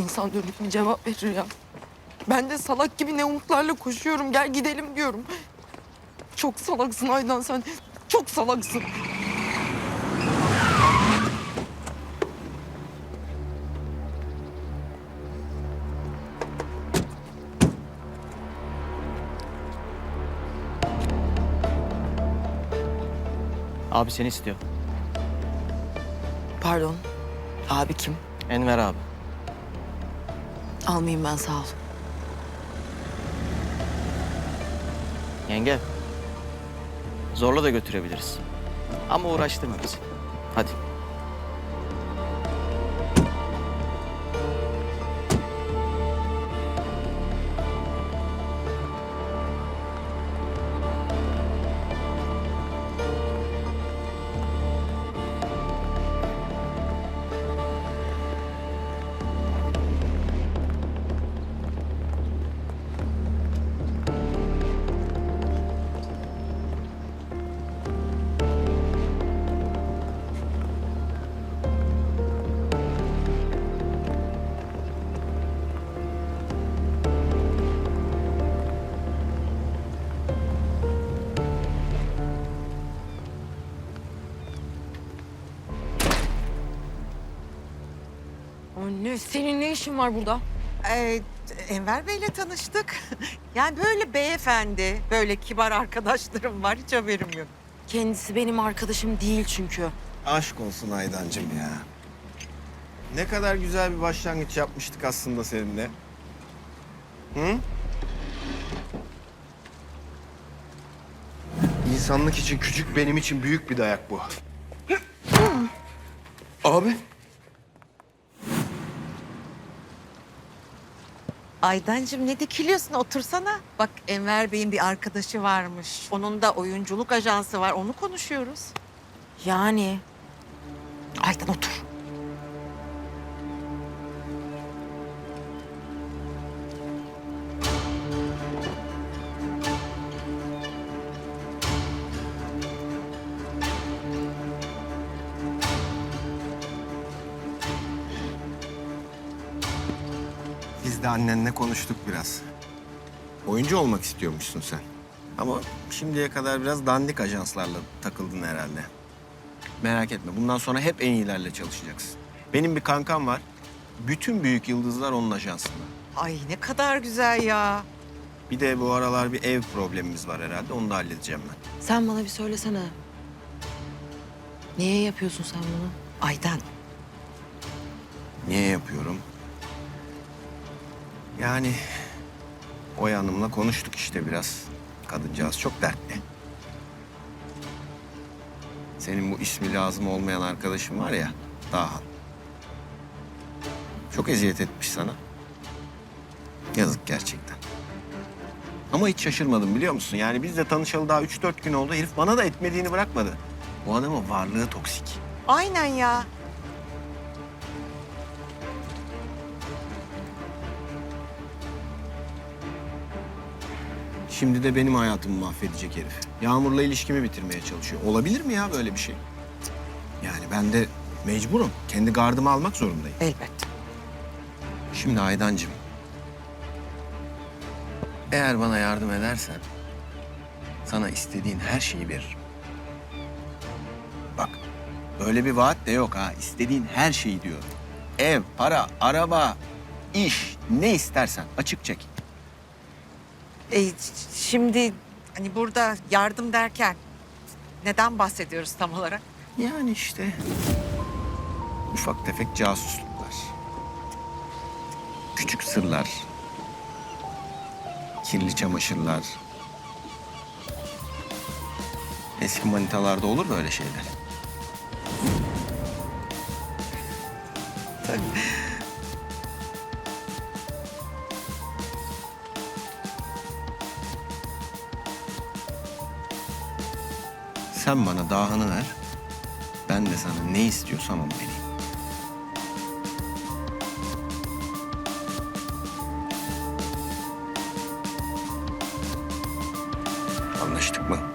insan dönüp bir cevap verir ya. Ben de salak gibi ne umutlarla koşuyorum. Gel gidelim diyorum. Çok salaksın Aydan sen. Çok salaksın. Abi seni istiyor. Pardon. Abi kim? Enver abi. Almayayım ben sağ ol. Yenge. Zorla da götürebiliriz. Ama uğraştırma bizi. Hadi. Anne senin ne işin var burada? Ee, Enver Bey'le tanıştık. Yani böyle beyefendi, böyle kibar arkadaşlarım var. Hiç haberim yok. Kendisi benim arkadaşım değil çünkü. Aşk olsun Aydancığım ya. Ne kadar güzel bir başlangıç yapmıştık aslında seninle. Hı? İnsanlık için küçük, benim için büyük bir dayak bu. Abi. Aydancığım ne dikiliyorsun? Otursana. Bak Enver Bey'in bir arkadaşı varmış. Onun da oyunculuk ajansı var. Onu konuşuyoruz. Yani Aydan otur. Biz de annenle konuştuk biraz. Oyuncu olmak istiyormuşsun sen. Ama şimdiye kadar biraz dandik ajanslarla takıldın herhalde. Merak etme bundan sonra hep en iyilerle çalışacaksın. Benim bir kankam var. Bütün büyük yıldızlar onun ajansında. Ay ne kadar güzel ya. Bir de bu aralar bir ev problemimiz var herhalde. Onu da halledeceğim ben. sen bana bir söylesene. Niye yapıyorsun sen bunu? Aydan Niye yapıyorum? Yani Oya Hanım'la konuştuk işte biraz. Kadıncağız çok dertli. Senin bu ismi lazım olmayan arkadaşın var ya, Dahan. Çok eziyet etmiş sana. Yazık gerçekten. Ama hiç şaşırmadım biliyor musun? Yani biz de tanışalı daha üç dört gün oldu. Herif bana da etmediğini bırakmadı. Bu adamın varlığı toksik. aynen ya. Şimdi de benim hayatımı mahvedecek herif. Yağmur'la ilişkimi bitirmeye çalışıyor. Olabilir mi ya böyle bir şey? Yani ben de mecburum. Kendi gardımı almak zorundayım. Elbette. Şimdi Aydancığım. Eğer bana yardım edersen sana istediğin her şeyi veririm. Bak böyle bir vaat de yok ha. İstediğin her şeyi diyorum. Ev, para, araba, iş ne istersen açık çek. E, şimdi hani burada yardım derken neden bahsediyoruz tam olarak? Yani işte ufak tefek casusluklar. Küçük sırlar. Kirli çamaşırlar. Eski manitalarda olur böyle şeyler. Sen bana dahını ver. Ben de sana ne istiyorsam onu vereyim. Anlaştık mı?